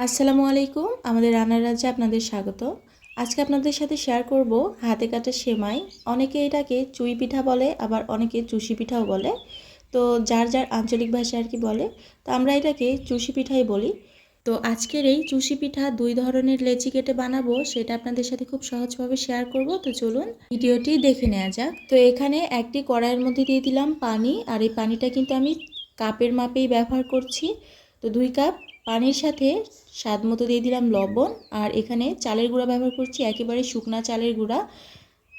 আসসালামু আলাইকুম, আমাদের রান্নার রাজ্যে আপনাদের স্বাগত। আজকে আপনাদের সাথে শেয়ার করব হাতে কাটা সেমাই। অনেকে এটাকে চুই পিঠা বলে, আবার অনেকে চুষি পিঠাও বলে। তো যার যার আঞ্চলিক ভাষায় আর কি বলে, তো আমরা এটাকে চুষি পিঠাই বলি। তো আজকের এই চুষি পিঠা দুই ধরনের লেচি কেটে বানাবো, সেটা আপনাদের সাথে খুব সহজভাবে শেয়ার করব। তো চলুন, ভিডিওটি দেখে নেওয়া যাক। তো এখানে একটি কড়াইয়ের মধ্যে দিয়ে দিলাম পানি, আর এই পানিটা কিন্তু আমি কাপের মাপেই ব্যবহার করছি। তো দুই কাপ পানির সাথে স্বাদ মতো দিয়ে দিলাম লবণ, আর এখানে চালের গুঁড়া ব্যবহার করছি একেবারে শুকনা চালের গুঁড়া।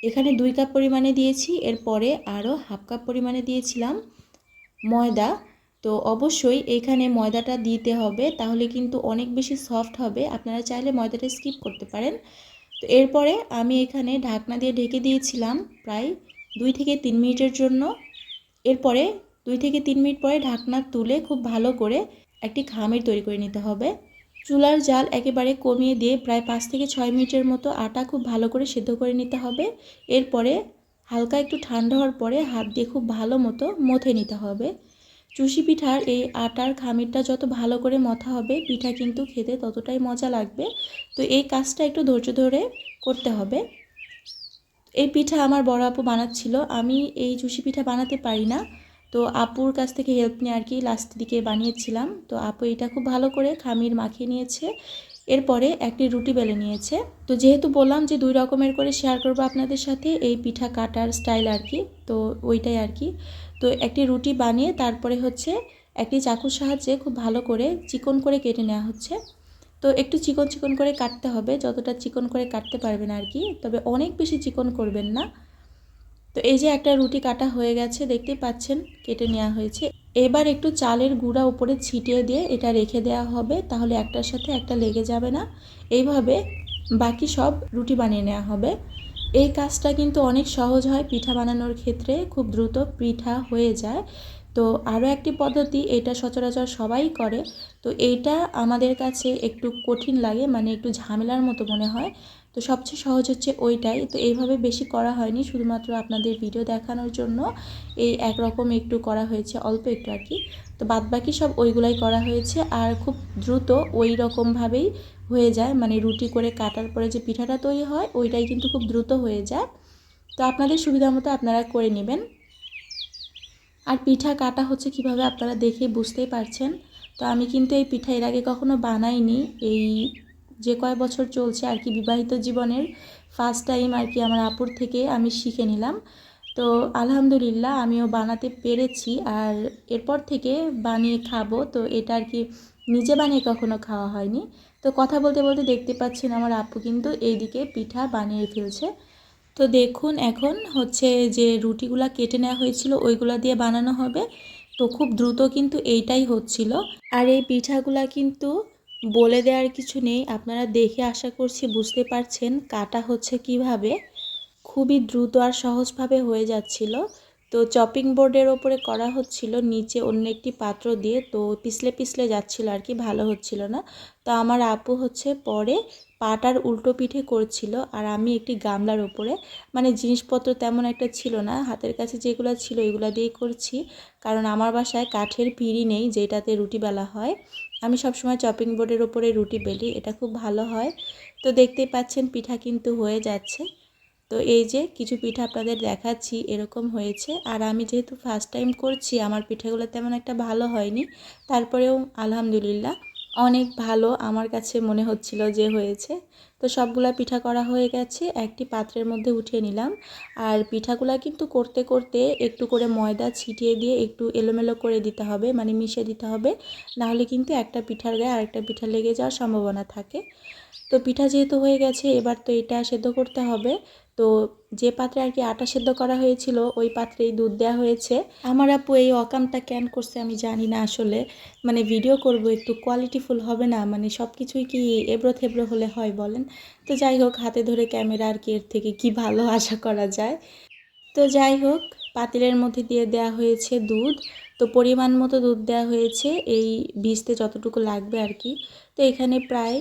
এখানে দুই কাপ পরিমাণে দিয়েছি, এরপরে আরও হাফ কাপ পরিমাণে দিয়েছিলাম ময়দা। তো অবশ্যই এখানে ময়দাটা দিতে হবে, তাহলে কিন্তু অনেক বেশি সফট হবে। আপনারা চাইলে ময়দাটা স্কিপ করতে পারেন। তো এরপরে আমি এখানে ঢাকনা দিয়ে ঢেকে দিয়েছিলাম প্রায় দুই থেকে তিন মিনিটের জন্য। এরপরে দুই থেকে তিন মিনিট পরে ঢাকনা তুলে খুব ভালো করে একটি খামির তৈরি করে নিতে হবে। চুলার জাল একেবারে কমিয়ে দিয়ে প্রায় পাঁচ থেকে ছয় মিনিটের মতো আটা খুব ভালো করে সেদ্ধ করে নিতে হবে। এরপরে হালকা একটু ঠান্ডা হওয়ার পরে হাত দিয়ে খুব ভালো মতো মথে নিতে হবে। চুষি পিঠার এই আটার খামিরটা যত ভালো করে মথা হবে, পিঠা কিন্তু খেতে ততটাই মজা লাগবে। তো এই কাজটা একটু ধৈর্য ধরে করতে হবে। এই পিঠা আমার বড় আপু বানাচ্ছিল। আমি এই চুষি পিঠা বানাতে পারি না। তো আপুর কাছ থেকে হেল্প নিয়ে আর কি লাস্ট দিকে বানিয়েছিলাম। তো আপু এটা খুব ভালো করে খামির মাখিয়ে নিয়েছে। এরপরে একটি রুটি বেলে নিয়েছে। তো যেহেতু বললাম যে দুই রকমের করে শেয়ার করব আপনাদের সাথে, এই পিঠা কাটার স্টাইল আর কি, তো ওইটাই আর কি। তো একটি রুটি বানিয়ে তারপরে হচ্ছে একটি চাকুর সাহায্যে খুব ভালো করে চিকন করে কেটে নেওয়া হচ্ছে। তো একটু চিকন চিকন করে কাটতে হবে, যতটা চিকন করে কাটতে পারবেন আর কি। তবে অনেক বেশি চিকন করবেন না। তো এই যে একটা রুটি কাটা হয়ে গেছে দেখতে পাচ্ছেন কেটে নেওয়া হয়েছে। এবার একটু চালের গুঁড়া উপরে ছিটিয়ে দিয়ে এটা রেখে দেওয়া হবে, তাহলে একটার সাথে একটা লেগে যাবে না। এইভাবে বাকি সব রুটি বানিয়ে নেওয়া হবে। এই কাজটা কিন্তু অনেক সহজ হয় পিঠা বানানোর ক্ষেত্রে, খুব দ্রুত পিঠা হয়ে যায়। তো আরও একটি পদ্ধতি, এটা সচরাচর সবাই করে। তো এইটা আমাদের কাছে একটু কঠিন লাগে মানে একটু ঝামেলার মতো মনে হয়। তো সবচেয়ে সহজ হচ্ছে ওইটাই। তো এইভাবে বেশি করা হয়নি, শুধুমাত্র আপনাদের ভিডিও দেখানোর জন্য। এই একরকম একটু করা হয়েছে, অল্প একটু আর কি। তো বাদবাকি সব ওইগুলাই করা হয়েছে আর খুব দ্রুত ওই রকমভাবেই হয়ে যায়। মানে রুটি করে কাটার পরে যে পিঠাটা তৈরি হয়, ওইটাই কিন্তু খুব দ্রুত হয়ে যায়। তো আপনাদের সুবিধা মতো আপনারা করে নেবেন। আর পিঠা কাটা হচ্ছে কীভাবে আপনারা দেখে বুঝতেই পারছেন। তো আমি কিন্তু এই পিঠা এর আগে কখনো বানাইনি। এই যে কয় বছর চলছে আর কি বিবাহিত জীবনের ফার্স্ট টাইম আর কি আমার আপুর থেকে আমি শিখে নিলাম। তো আলহামদুলিল্লাহ আমিও বানাতে পেরেছি আর এরপর থেকে বানিয়ে খাব। তো এটা আর কি নিজে বানিয়ে কখনো খাওয়া হয়নি। তো কথা বলতে বলতে দেখতে পাচ্ছেন আমার আপু কিন্তু এইদিকে পিঠা বানিয়ে ফেলছে। তো দেখুন এখন হচ্ছে যে রুটিগুলা কেটে নেওয়া হয়েছিল, ওইগুলা দিয়ে বানানো হবে। তো খুব দ্রুত কিন্তু এইটাই হচ্ছিল। আর এই পিঠাগুলা কিন্তু বলে দেওয়ার কিছু নেই। আপনারা দেখে আশা করছি বুঝতে পারছেন কাটা হচ্ছে কীভাবে। খুবই দ্রুত আর সহজভাবে হয়ে যাচ্ছিল। তো চপিং বোর্ডের ওপরে করা হচ্ছিল, নিচে অন্য একটি পাত্র দিয়ে তো পিছলে পিছলে যাচ্ছিল আর কি, ভালো হচ্ছিল না। তো আমার আপু হচ্ছে পরে পাটার উল্টো পিঠে করছিল আর আমি একটি গামলার ওপরে মানে জিনিসপত্র তেমন একটা ছিল না, হাতের কাছে যেগুলো ছিল ওইগুলো দিয়েই করছি, কারণ আমার বাসায় কাঠের পিড়ি নেই যেটাতে রুটি বেলা হয়। আমি সবসময় চপিং বোর্ডের ওপরে রুটি বেলি, এটা খুব ভালো হয়। তো দেখতেই পাচ্ছেন পিঠা কিন্তু হয়ে যাচ্ছে। তো এই যে কিছু পিঠা আপনাদের দেখাচ্ছি, এরকম হয়েছে। আর আমি যেহেতু ফার্স্ট টাইম করছি, আমার পিঠাগুলো তেমন একটা ভালো হয়নি। তারপরেও আলহামদুলিল্লাহ অনেক ভালো আমার কাছে মনে হচ্ছিল যে হয়েছে। তো সবগুলা পিঠা করা হয়ে গেছে, একটি পাত্রের মধ্যে উঠিয়ে নিলাম। আর পিঠাগুলা কিন্তু করতে করতে একটু করে ময়দা ছিটিয়ে দিয়ে একটু এলোমেলো করে দিতে হবে মানে মিশে দিতে হবে। নাহলে কিন্তু একটা পিঠার গায়ে আরেকটা পিঠা লেগে যাওয়ার সম্ভাবনা থাকে। তো পিঠা যেহেতু হয়ে গেছে, এবার তো এটা সেদ্ধ করতে হবে। তো যে পাত্রে আর কি আটা সেদ্ধ করা হয়েছিল, ওই পাত্রেই দুধ দেওয়া হয়েছে। আমার আপু এই অকামটা ক্যান করছে আমি জানি না আসলে। মানে ভিডিও করব, একটু কোয়ালিটিফুল হবে না? মানে সব কিছুই কি এবড়ো থেবড়ো হলে হয় বলেন? তো যাই হোক, হাতে ধরে ক্যামেরা আর কি এর থেকে কি ভালো আশা করা যায়। তো যাই হোক, পাতিলের মধ্যে দিয়ে দেওয়া হয়েছে দুধ। তো পরিমাণ মতো দুধ দেওয়া হয়েছে এই ভিজতে যতটুকু লাগবে আর কি। তো এখানে প্রায়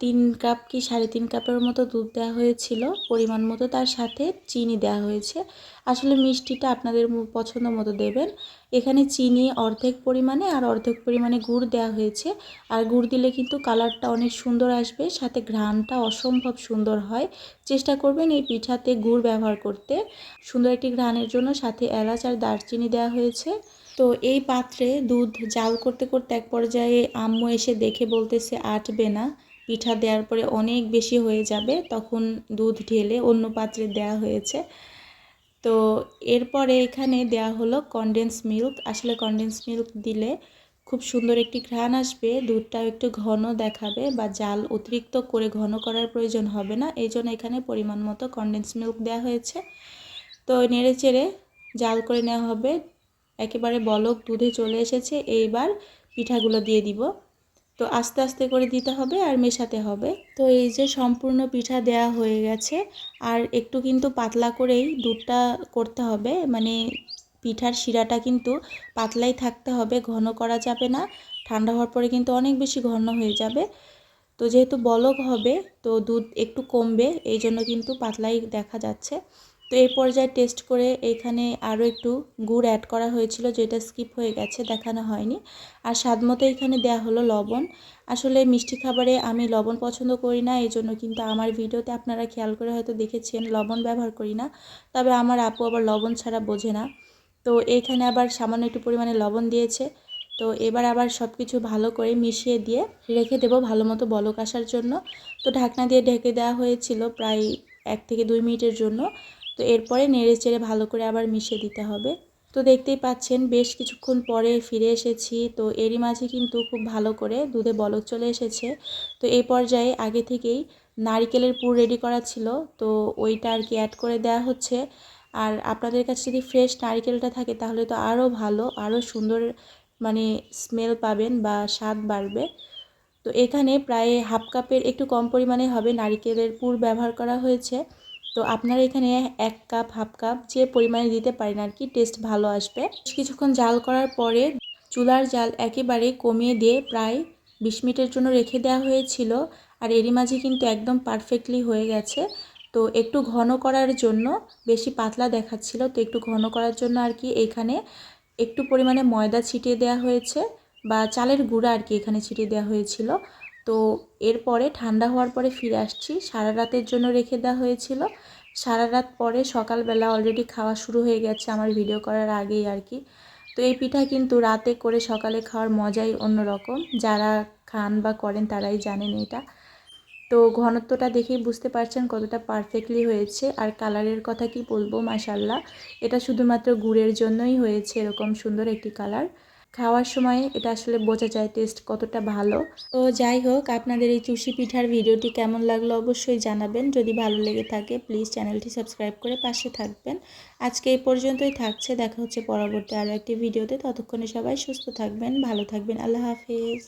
তিন কাপ কি সাড়ে তিন কাপের মতো দুধ দেওয়া হয়েছিল। পরিমাণ মতো তার সাথে চিনি দেওয়া হয়েছে। আসলে মিষ্টিটা আপনাদের পছন্দ মতো দেবেন। এখানে চিনি অর্ধেক পরিমাণে আর অর্ধেক পরিমাণে গুড় দেওয়া হয়েছে। আর গুড় দিলে কিন্তু কালারটা অনেক সুন্দর আসবে, সাথে ঘ্রাণটা অসম্ভব সুন্দর হয়। চেষ্টা করবেন এই পিঠাতে গুড় ব্যবহার করতে। সুন্দর একটি ঘ্রাণের জন্য সাথে এলাচ আর দারচিনি দেওয়া হয়েছে। তো এই পাত্রে দুধ জাল করতে করতে এক পর্যায়ে আম্মু এসে দেখে বলতেছে, আটবে না। পিঠা দেওয়ার পরে অনেক বেশি হয়ে যাবে। তখন দুধ ঢেলে অন্য পাত্রে দেওয়া হয়েছে। তো এরপরে এখানে দেওয়া হলো কনডেন্স মিল্ক আসলে কনডেন্স মিল্ক দিলে খুব সুন্দর একটি ঘ্রাণ আসবে, দুধটাও একটু ঘন দেখাবে বা জাল অতিরিক্ত করে ঘন করার প্রয়োজন হবে না। এই জন্য এখানে পরিমাণ মতো কনডেন্স মিল্ক দেওয়া হয়েছে। তো নেড়ে চেড়ে জাল করে নেওয়া হবে। একেবারে বলক দুধে চলে এসেছে। এইবার পিঠাগুলো দিয়ে দিব। তো আস্তে আস্তে করে দিতে হবে আর মেশাতে হবে। তো এই যে সম্পূর্ণ পিঠা দেয়া হয়ে গেছে, আর একটু কিন্তু পাতলা করেই দুধটা করতে হবে। মানে পিঠার শিরাটা কিন্তু পাতলাই থাকতে হবে, ঘন করা যাবে না। ঠান্ডা হওয়ার পরে কিন্তু অনেক বেশি ঘন হয়ে যাবে। তো যেহেতু বলক হবে, তো দুধ একটু কমবে, এই জন্য কিন্তু পাতলাই দেখা যাচ্ছে। তো এই পর্যায়ে টেস্ট করে এখানে আরও একটু গুড় অ্যাড করা হয়েছিল, যেটা স্কিপ হয়ে গেছে, দেখানো হয়নি। আর স্বাদ মতো এখানে দেওয়া হলো লবণ। আসলে মিষ্টি খাবারে আমি লবণ পছন্দ করি না এই জন্য কিন্তু আমার ভিডিওতে আপনারা খেয়াল করে হয়তো দেখেছেন, লবণ ব্যবহার করি না। তবে আমার আপু আবার লবণ ছাড়া বোঝে না। তো এইখানে আবার সামান্য একটু পরিমাণে লবণ দিয়েছে। তো এবার আবার সব কিছু ভালো করে মিশিয়ে দিয়ে রেখে দেবো ভালো মতো বলক আসার জন্য। তো ঢাকনা দিয়ে ঢেকে দেওয়া হয়েছিল প্রায় এক থেকে দুই মিনিটের জন্য। তো এরপরে নেড়ে চেড়ে ভালো করে আবার মিশিয়ে দিতে হবে। তো দেখতেই পাচ্ছেন বেশ কিছুক্ষণ পরে ফিরে এসেছি। তো এরই মাঝে কিন্তু খুব ভালো করে দুধে বলক চলে এসেছে। তো এই পর্যায়ে আগে থেকেই নারিকেলের পুর রেডি করা ছিল। তো ওইটা আর কি অ্যাড করে দেওয়া হচ্ছে। আর আপনাদের কাছে যদি ফ্রেশ নারিকেলটা থাকে তাহলে তো আরও ভালো আরও সুন্দর মানে স্মেল পাবেন বা স্বাদ বাড়বে। তো এখানে প্রায় হাফ কাপের একটু কম পরিমাণে হবে নারিকেলের পুর ব্যবহার করা হয়েছে। তো আপনারা এখানে এক কাপ, হাফ কাপ যে পরিমাণে দিতে পারেন আর কি টেস্ট ভালো আসবে। কিছুক্ষণ জাল করার পরে চুলার জাল একেবারে কমিয়ে দিয়ে প্রায় বিশ মিনিটের জন্য রেখে দেওয়া হয়েছিল আর এরই মাঝে কিন্তু একদম পারফেক্টলি হয়ে গেছে। তো একটু ঘন করার জন্য বেশি পাতলা দেখাচ্ছিল, তো একটু ঘন করার জন্য আর কি এখানে একটু পরিমাণে ময়দা ছিটিয়ে দেওয়া হয়েছে বা চালের গুঁড়া আর কি এখানে ছিটিয়ে দেওয়া হয়েছিল। তো এরপরে ঠান্ডা হওয়ার পরে ফিরে আসছি। সারা রাতের জন্য রেখে দেওয়া হয়েছিল। সারা রাত পরে সকালবেলা অলরেডি খাওয়া শুরু হয়ে গেছে আমার ভিডিও করার আগেই আর কি। তো এই পিঠা কিন্তু রাতে করে সকালে খাওয়ার মজাই অন্যরকম। যারা খান বা করেন তারাই জানেন এটা। তো ঘনত্বটা দেখেই বুঝতে পারছেন কতটা পারফেক্টলি হয়েছে। আর কালারের কথা কি বলব? মাশাল্লাহ এটা শুধুমাত্র গুড়ের জন্যই হয়েছে এরকম সুন্দর একটি কালার খাওয়ার সময় এটা আসলে বোঝা যায় টেস্ট কতটা ভালো। তো যাই হোক, আপনাদের এই চুষি পিঠার ভিডিওটি কেমন লাগল অবশ্যই জানাবেন। যদি ভালো লেগে থাকে প্লিজ চ্যানেলটি সাবস্ক্রাইব করে পাশে থাকবেন। আজকে এই পর্যন্তই থাকছে, দেখা হচ্ছে পরবর্তী আরও একটি ভিডিওতে। ততক্ষণে সবাই সুস্থ থাকবেন, ভালো থাকবেন। আল্লাহ হাফিজ।